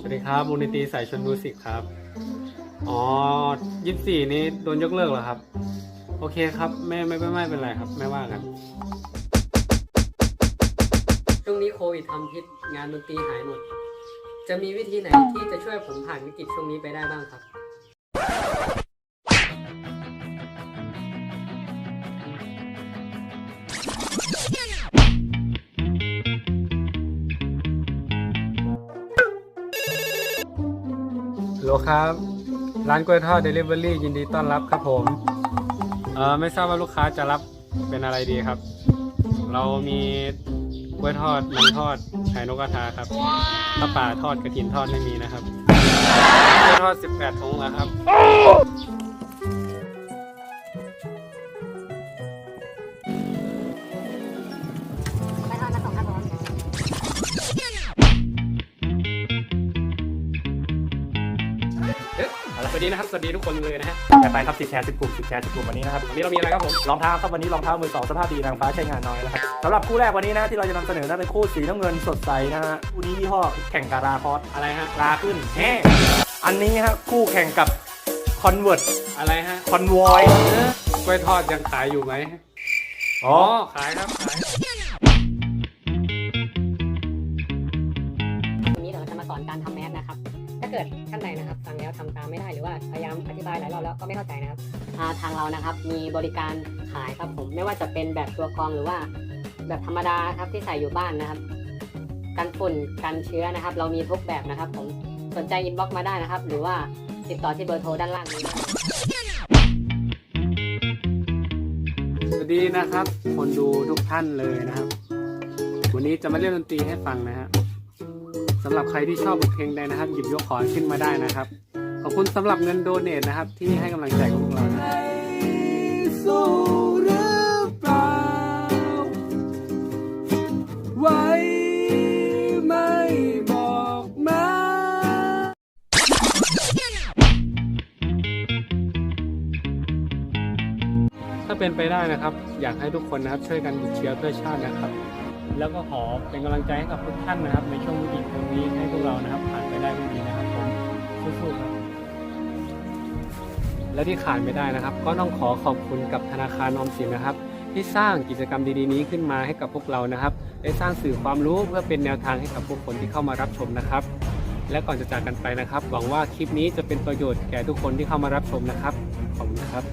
สวัสดีครับมูลนิธิสายชนมิวสิกครับ อ๋อยี่สิบสี่นี้โดนยกเลิกเหรอครับ โอเคครับไม่ไม่ไม่ไม่เป็นไรครับ ไม่ว่ากัน ช่วงนี้โควิดทำพิษงานดนตรีหายหมด จะมีวิธีไหนที่จะช่วยผมผ่านวิกฤตช่วงนี้ไปได้บ้างครับ โลครับ ร้านกล้วยทอดเดลิเวอรี่ยินดีต้อนรับครับผมเออไม่ทราบว่าลูกค้าจะรับเป็นอะไรดีครับ เรามีกล้วยทอดมันทอดไข่นกกระทาครับข้าป่าทอดกระถินทอดไม่มีนะครับกล้วยทอด 18ถุงแล้วครับ สวัสดีนะครับ สวัสดีทุกคนเลยนะฮะจะไปครับสิบแชร์สิบกลุ่มสิบแชร์สิบกลุ่มวันนี้นะครับวันนี้เรามีอะไรครับผมรองเท้าครับวันนี้รองเท้ามือสองสภาพดีนางฟ้าใช้งานน้อยนะครับสำหรับคู่แรกวันนี้นะที่เราจะนำเสนอนะเป็นคู่สีน้ำเงินสดใสนะฮะคู่นี้ยี่ห้อแข่งกับราคอสอะไรฮะราขึ้นแฮ่อันนี้ฮะคู่แข่งกับคอนเวิร์ตอะไรฮะคอนวอยกล้วยทอดยังขายอยู่ไหมอ๋อขายครับขายวันนี้เดี๋ยวเราจะมาสอนการทำแมสนะครับถ้าเกิดท่านใดนะครับฟังแล้วทำตามไม่ได้หรือว่าพยายามอธิบายหลายรอบแล้วก็ไม่เข้าใจนะครับทางเรานะครับมีบริการขายครับผมไม่ว่าจะเป็นแบบตัวกรองหรือว่า แบบธรรมดาครับที่ใส่อยู่บ้านนะครับกันฝุ่นกันเชื้อนะครับ เรามีทุกแบบนะครับ ผมสนใจอินบ็อกมาได้นะครับ หรือว่าติดต่อที่เบอร์โทรด้านล่างนี้ด้สวัสดีนะครับ คนดูทุกท่านเลยนะครับ วันนี้จะมาเล่นดนตรีให้ฟังนะฮะสำหรับใครที่ชอบบทเพลงใดนะครับ หยิบยกขอขึ้นมาได้นะครับ ขอบคุณสำหรับเงินโดเนทนะครับ ที่ให้กำลังใจพวกเรานะสู้หรือเปล่าไว้ไม่บอกมา ถ้าเป็นไปได้นะครับ อยากให้ทุกคนนะครับช่วยกันหยุดเชื้อเพื่อชาตินะครับ แล้วก็ขอเป็นกำลังใจให้กับทุกท่านนะครับ ในช่วงวิกฤตตรงนี้ให้พวกเรานะครับ ผ่านไปได้ด้วยดีนะครับผมสู้ๆครับและที่ขาดไม่ได้นะครับ ก็ต้องขอขอบคุณกับธนาคารออมสินนะครับ ที่สร้างกิจกรรมดีๆนี้ขึ้นมาให้กับพวกเรานะครับ ได้สร้างสื่อความรู้เพื่อเป็นแนวทางให้กับผู้คนที่เข้ามารับชมนะครับ และก่อนจะจากกันไปนะครับ หวังว่าคลิปนี้จะเป็นประโยชน์แก่ทุกคนที่เข้ามารับชมนะครับขอบคุณครับ